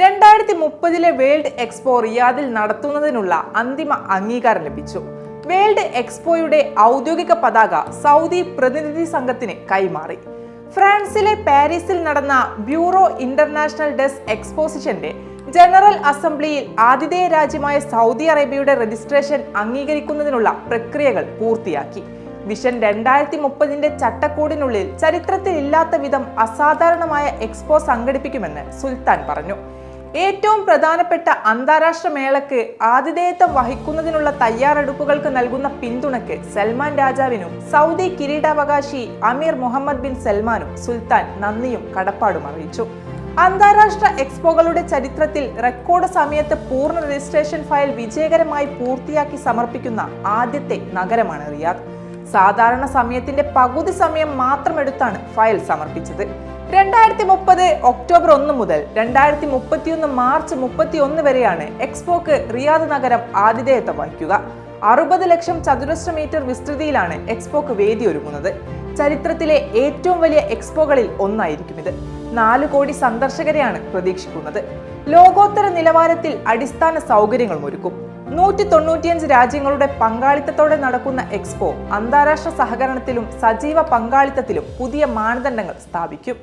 രണ്ടായിരത്തി മുപ്പതിലെ world expo റിയാദിൽ നടത്തുന്നതിനുള്ള അന്തിമ അംഗീകാരം ലഭിച്ചു. വേൾഡ് എക്സ്പോയുടെ ഔദ്യോഗിക പതാക സൗദി പ്രതിനിധി സംഘത്തിന് കൈമാറി. ഫ്രാൻസിലെ പാരീസിൽ നടന്ന ബ്യൂറോ ഇന്റർനാഷണൽ ഡെസ് എക്സ്പോസിഷന്റെ ജനറൽ അസംബ്ലിയിൽ ആതിഥേയ രാജ്യമായ സൗദി അറേബ്യയുടെ രജിസ്ട്രേഷൻ അംഗീകരിക്കുന്നതിനുള്ള പ്രക്രിയകൾ പൂർത്തിയാക്കി. വിഷൻ രണ്ടായിരത്തി മുപ്പതിന്റെ ചട്ടക്കൂടിനുള്ളിൽ ചരിത്രത്തിൽ ഇല്ലാത്ത വിധം അസാധാരണമായ എക്സ്പോ സംഘടിപ്പിക്കുമെന്ന് സുൽത്താൻ പറഞ്ഞു. ഏറ്റവും പ്രധാനപ്പെട്ട അന്താരാഷ്ട്ര മേളക്ക് ആതിഥേയത്വം വഹിക്കുന്നതിനുള്ള തയ്യാറെടുപ്പുകൾക്ക് നൽകുന്ന പിന്തുണയ്ക്ക് സൽമാൻ രാജാവിനും സൗദി കിരീടാവകാശി അമീർ മുഹമ്മദ് ബിൻ സൽമാനും സുൽത്താൻ നന്ദിയും കടപ്പാടും അറിയിച്ചു. അന്താരാഷ്ട്ര എക്സ്പോകളുടെ ചരിത്രത്തിൽ റെക്കോർഡ് സമയത്ത് പൂർണ രജിസ്ട്രേഷൻ ഫയൽ വിജയകരമായി പൂർത്തിയാക്കി സമർപ്പിക്കുന്ന ആദ്യത്തെ നഗരമാണ് റിയാദ്. സാധാരണ സമയത്തിന്റെ പകുതി സമയം മാത്രം എടുത്താണ് ഫയൽ സമർപ്പിച്ചത്. രണ്ടായിരത്തി മുപ്പത് ഒക്ടോബർ ഒന്ന് മുതൽ രണ്ടായിരത്തി മുപ്പത്തിയൊന്ന് മാർച്ച് മുപ്പത്തി ഒന്ന് വരെയാണ് എക്സ്പോക്ക് റിയാദ് നഗരം ആതിഥേയത്വം വഹിക്കുക. അറുപത് ലക്ഷം ചതുരശ്ര മീറ്റർ വിസ്തൃതിയിലാണ് എക്സ്പോക്ക് വേദി ഒരുങ്ങുന്നത്. ചരിത്രത്തിലെ ഏറ്റവും വലിയ എക്സ്പോകളിൽ ഒന്നായിരിക്കും ഇത്. നാല് കോടി സന്ദർശകരെയാണ് പ്രതീക്ഷിക്കുന്നത്. ലോകോത്തര നിലവാരത്തിൽ അടിസ്ഥാന സൗകര്യങ്ങളും ഒരുക്കും. നൂറ്റി തൊണ്ണൂറ്റിയഞ്ച് രാജ്യങ്ങളുടെ പങ്കാളിത്തത്തോടെ നടക്കുന്ന എക്സ്പോ അന്താരാഷ്ട്ര സഹകരണത്തിലും സജീവ പങ്കാളിത്തത്തിലും പുതിയ മാനദണ്ഡങ്ങൾ സ്ഥാപിക്കും.